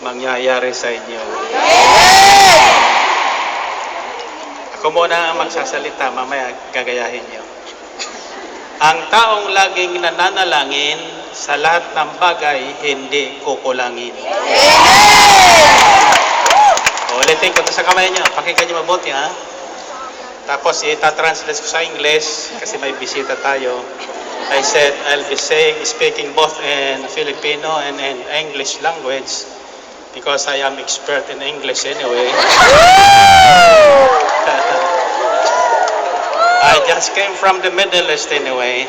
mangyayari sa inyo. Ako muna ang magsasalita, mamaya gagayahin niyo. Ang taong laging nananalangin sa lahat ng bagay, hindi kukulangin. Ulitin ko to sa kamay niyo. Pakinggan niyo mabuti, ha? Tapos, ita-translate ko sa English kasi may bisita tayo. I said, I'll be saying, speaking both in Filipino and in English language because I am expert in English anyway. I just came from the Middle East anyway.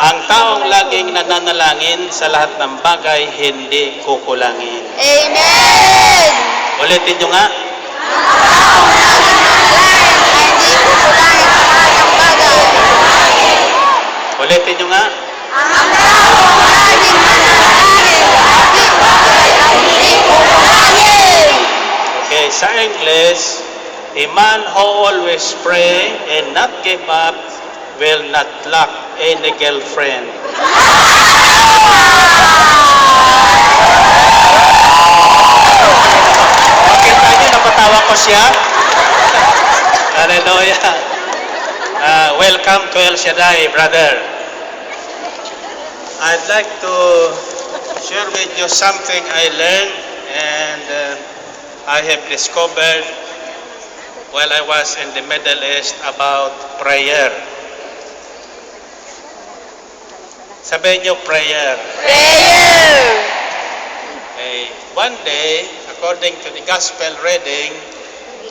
Ang taong laging nananalangin sa lahat ng bagay, hindi kukulangin. Amen! Ulitin nyo nga. Hindi ko kulangin sa lahat ng bagay. Ulitin nyo nga. Ang taong laging mananalangin sa ating bagay ay hindi ko kulangin. Sa English, a man who always pray and not give up will not lack any girlfriend. Okay, tayo, napatawa ko siya. Hallelujah. Uh, welcome to El Shaddai, brother. I'd like to share with you something I learned and uh, I have discovered while I was in the Middle East about prayer. Sabihin niyo prayer. Prayer! Okay. One day, according to the gospel reading,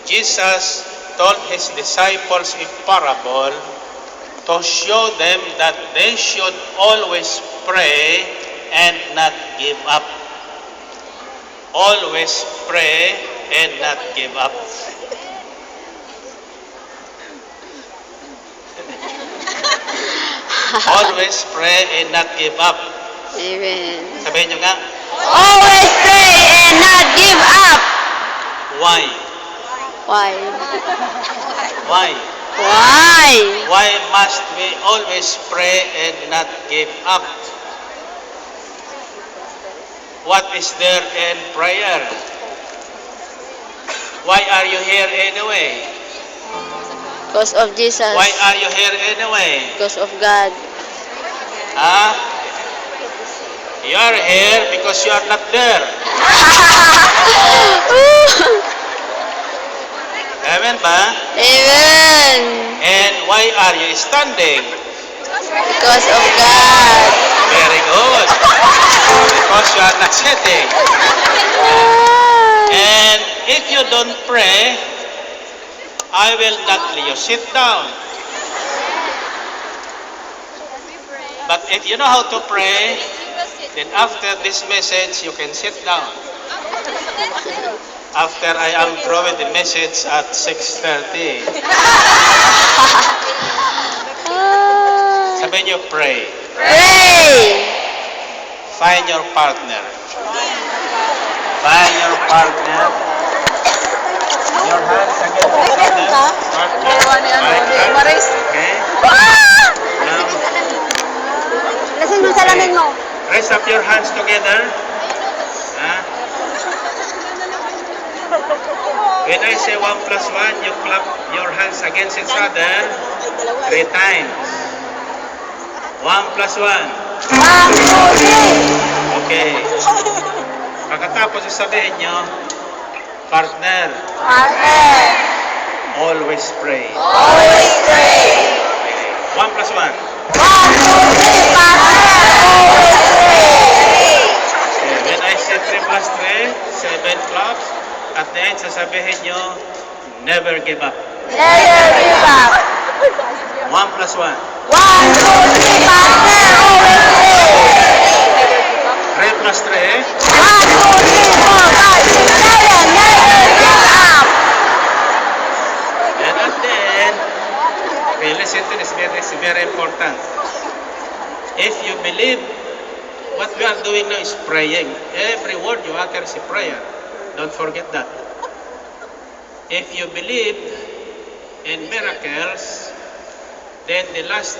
Jesus told his disciples a parable to show them that they should always pray and not give up. Always pray and not give up. Always pray and not give up. Amen. Sabihin nyo nga, Always pray and not give up. why? Why? Why? Why? Why must we always pray and not give up? What is there in prayer? Why are you here anyway? Because of Jesus. Why are you here anyway? Because of God. Huh? You are here because you are not there. Amen ba? Amen. And why are you standing? Because of God. Very good. Are not sitting. And if you don't pray, I will not let you sit down. But if you know how to pray, then after this message, you can sit down. After I am with the message at 6.30. Sabihin niyo, pray. Pray. Find your partner. Find your partner. Your hands against the partner. Partner. Okay. Now. Lasin mo salamin mo. Raise up your hands together. Huh? When I say 1 plus 1, you clap your hands against each other three times. 1 plus 1. Okay. Pagkatapos sasabihin nyo, partner, Partner. always pray. Always pray. Okay. One plus one. One, two, three. Partner. Always pray. Okay. When I say three plus three, seven claps. At the end, sasabihin nyo, never give up. Never give up. One plus one. One, two, three. Partner. Always pray. Three plus three. One, two, three, four, five, six, seven. Never give up. And at the end, okay, listen to this, very, it's very important. If you believe, what we are doing now is praying. Every word you utter is a prayer. Don't forget that. If you believe in miracles, then the last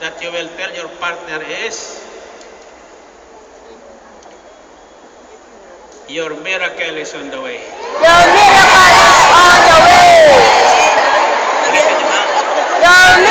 that you will tell your partner is, Your miracle is on the way. Your miracle is on the way. Your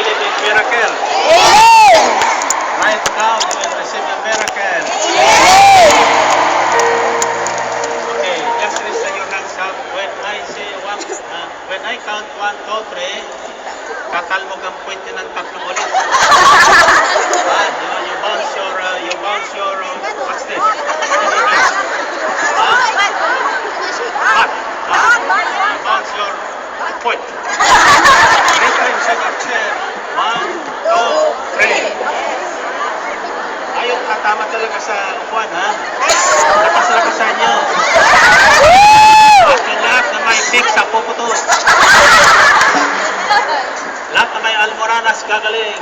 believe in miracle? Amen. Right now, you will receive a miracle. Okay, just raise your hands up. When I say one, uh, when I count one, two, three, katalmog ang yun ng tatlong ulit. Ah, you, you bounce your, uh, you bounce your, uh, what's this? Ah? Ah, bounce your foot. Three times on your chair. One, two, three. Ayun, katama talaga sa upuan, ha? Lakas talaga sa inyo. At yung lahat big sa puputo. Lahat na almoranas gagaling.